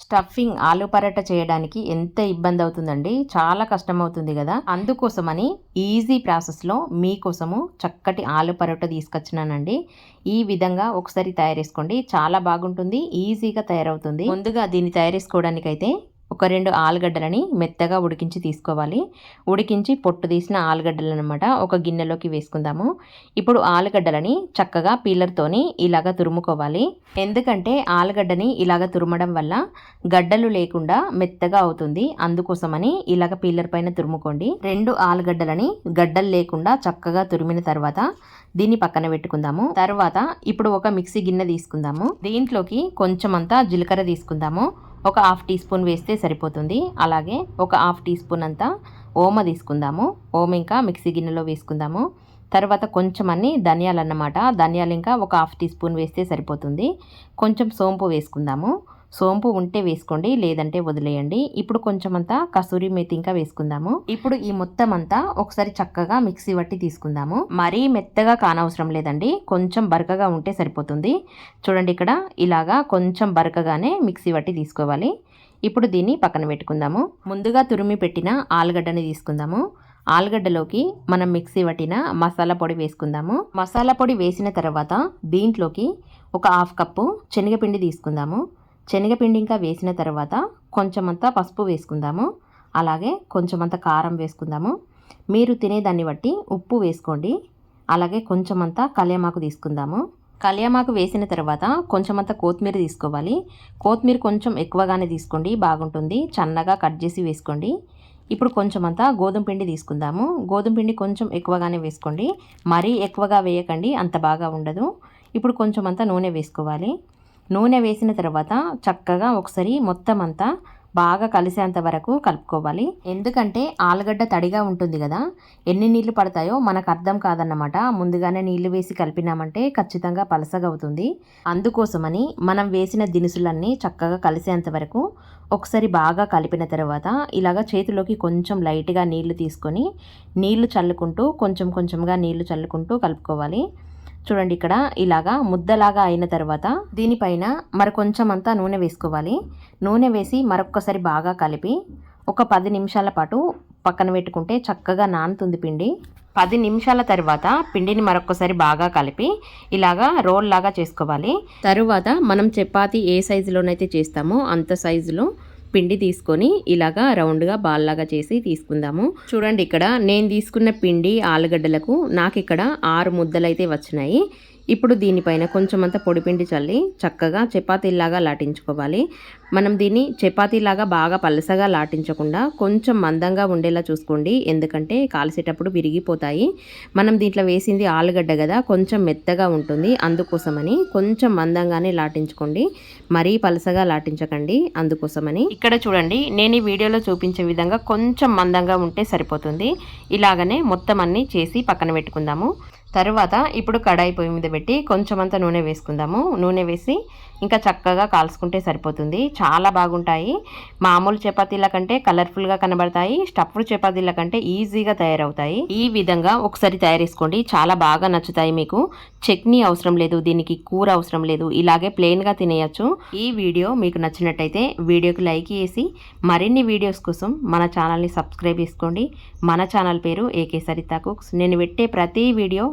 Stuffing aloo paratha చేయడానికి ఎంత ఇబ్బంది అవుతుందండి చాలా కష్టం అవుతుంది కదా? అందుకోసమని ఈజీ ప్రాసెస్లో మీకోసము చక్కటి ఆలు పరోటా తీసుకొచ్చినానండి. ఈ విధంగా ఒకసారి తయారు చేసుకోండి. చాలా బాగుంటుంది ఈజీగా తయారవుతుంది. ముందుగా దీన్ని తయారు చేసుకోవడానికైతే ఒక రెండు ఆలుగడ్డలని మెత్తగా ఉడికించి తీసుకోవాలి. ఉడికించి పొట్టు తీసిన ఆలుగడ్డలు అనమాట ఒక గిన్నెలోకి వేసుకుందాము. ఇప్పుడు ఆలుగడ్డలని చక్కగా పీలర్తోని ఇలాగ తురుముకోవాలి. ఎందుకంటే ఆలుగడ్డని ఇలాగ తురమడం వల్ల గడ్డలు లేకుండా మెత్తగా అవుతుంది. అందుకోసమని ఇలాగ పీలర్ పైన తురుముకోండి. రెండు ఆలుగడ్డలని గడ్డలు లేకుండా చక్కగా తురిమిన తర్వాత దీన్ని పక్కన పెట్టుకుందాము. తర్వాత ఇప్పుడు ఒక మిక్సీ గిన్నె తీసుకుందాము. దీంట్లోకి కొంచెం అంతా జీలకర్ర తీసుకుందాము. ఒక హాఫ్ టీ స్పూన్ వేస్తే సరిపోతుంది. అలాగే ఒక హాఫ్ టీ స్పూన్ అంతా ఓమ తీసుకుందాము. ఓమ ఇంకా మిక్సీ గిన్నెలో వేసుకుందాము. తర్వాత కొంచెం అన్ని ధనియాలు అన్నమాట. ధనియాలు ఇంకా ఒక హాఫ్ టీ స్పూన్ వేస్తే సరిపోతుంది. కొంచెం సోంపు వేసుకుందాము. సోంపు ఉంటే వేసుకోండి లేదంటే వదిలేయండి. ఇప్పుడు కొంచెం అంతా కసూరి మేతి ఇంకా వేసుకుందాము. ఇప్పుడు ఈ మొత్తం అంతా ఒకసారి చక్కగా మిక్సీ పట్టి తీసుకుందాము. మరీ మెత్తగా కానవసరం లేదండి. కొంచెం బరకగా ఉంటే సరిపోతుంది. చూడండి ఇక్కడ ఇలాగా కొంచెం బరకగానే మిక్సీ పట్టి తీసుకోవాలి. ఇప్పుడు దీన్ని పక్కన పెట్టుకుందాము. ముందుగా తురిమి పెట్టిన ఆలుగడ్డని తీసుకుందాము. ఆలుగడ్డలోకి మనం మిక్సీ పట్టిన మసాలా పొడి వేసుకుందాము. మసాలా పొడి వేసిన తర్వాత దీంట్లోకి ఒక హాఫ్ కప్పు శనగపిండి తీసుకుందాము. శనగపిండి ఇంకా వేసిన తర్వాత కొంచెమంతా పసుపు వేసుకుందాము. అలాగే కొంచెమంత కారం వేసుకుందాము. మీరు తినేదాన్ని బట్టి ఉప్పు వేసుకోండి. అలాగే కొంచెమంతా కళ్యామాకు తీసుకుందాము. కళ్యామాకు వేసిన తర్వాత కొంచెమంత కొత్తిమీర తీసుకోవాలి. కొత్తిమీర కొంచెం ఎక్కువగానే తీసుకోండి బాగుంటుంది. చన్నగా కట్ చేసి వేసుకోండి. ఇప్పుడు కొంచెమంతా గోధుమ పిండి తీసుకుందాము. గోధుమ పిండి కొంచెం ఎక్కువగానే వేసుకోండి. మరీ ఎక్కువగా వేయకండి అంత బాగా ఉండదు. ఇప్పుడు కొంచెమంతా నూనె వేసుకోవాలి. నూనె వేసిన తర్వాత చక్కగా ఒకసారి మొత్తం అంతా బాగా కలిసేంత వరకు కలుపుకోవాలి. ఎందుకంటే ఆలుగడ్డ తడిగా ఉంటుంది కదా ఎన్ని నీళ్ళు పడతాయో మనకు అర్థం కాదన్నమాట. ముందుగానే నీళ్ళు వేసి కలిపినామంటే ఖచ్చితంగా పలసగా అవుతుంది అందుకోసమని మనం వేసిన దినుసులన్నీ చక్కగా కలిసేంత వరకు ఒకసారి బాగా కలిపిన తర్వాత ఇలాగ చేతిలోకి కొంచెం లైట్గా నీళ్ళు తీసుకొని నీళ్ళు చల్లుకుంటూ కొంచెం కొంచెంగా నీళ్ళు చల్లుకుంటూ కలుపుకోవాలి. చూడండి ఇక్కడ ఇలాగా ముద్దలాగా అయిన తర్వాత దీనిపైన మరి కొంచెం అంతా నూనె వేసుకోవాలి. నూనె వేసి మరొక్కసారి బాగా కలిపి ఒక పది నిమిషాల పాటు పక్కన పెట్టుకుంటే చక్కగా నానుతుంది పిండి. పది నిమిషాల తర్వాత పిండిని మరొకసారి బాగా కలిపి ఇలాగా రోల్ లాగా చేసుకోవాలి. తరువాత మనం చపాతి ఏ సైజులోనైతే చేస్తామో అంత సైజులో పిండి తీసుకొని ఇలాగా రౌండ్గా బాల్ లాగా చేసి తీసుకుందాము. చూడండి ఇక్కడ నేను తీసుకున్న పిండి ఆలుగడ్డలకు నాకు ఇక్కడ ఆరు ముద్దలు అయితే వచ్చినాయి. ఇప్పుడు దీనిపైన కొంచెం అంత పొడిపిండి చల్లి చక్కగా చపాతీలాగా లాటించుకోవాలి. మనం దీన్ని చపాతీలాగా బాగా పలసగా లాటించకుండా కొంచెం మందంగా ఉండేలా చూసుకోండి. ఎందుకంటే కాల్చేటప్పుడు విరిగిపోతాయి. మనం దీంట్లో వేసింది ఆలుగడ్డ కదా కొంచెం మెత్తగా ఉంటుంది. అందుకోసమని కొంచెం మందంగానే లాటించుకోండి. మరీ పలసగా లాటించకండి. అందుకోసమని ఇక్కడ చూడండి నేను ఈ వీడియోలో చూపించే విధంగా కొంచెం మందంగా ఉంటే సరిపోతుంది. ఇలాగనే మొత్తం అన్నీ చేసి పక్కన పెట్టుకుందాము. తర్వాత ఇప్పుడు కడాయి పొయ్యి మీద పెట్టి కొంచెం అంత నూనె వేసుకుందాము. నూనె వేసి ఇంకా చక్కగా కాల్చుకుంటే సరిపోతుంది. చాలా బాగుంటాయి. మామూలు చపాతీల కంటే కలర్ఫుల్గా కనబడతాయి. స్టఫ్డ్ చపాతీల కంటే ఈజీగా తయారవుతాయి. ఈ విధంగా ఒకసారి తయారు చేసుకోండి చాలా బాగా నచ్చుతాయి మీకు. చట్నీ అవసరం లేదు దీనికి కూర అవసరం లేదు. ఇలాగే ప్లెయిన్గా తినేయచ్చు. ఈ వీడియో మీకు నచ్చినట్టయితే వీడియోకి లైక్ చేసి మరిన్ని వీడియోస్ కోసం మన ఛానల్ని సబ్స్క్రైబ్ చేసుకోండి. మన ఛానల్ పేరు ఏకే సరితా కుక్స్ నేను పెట్టే ప్రతి వీడియో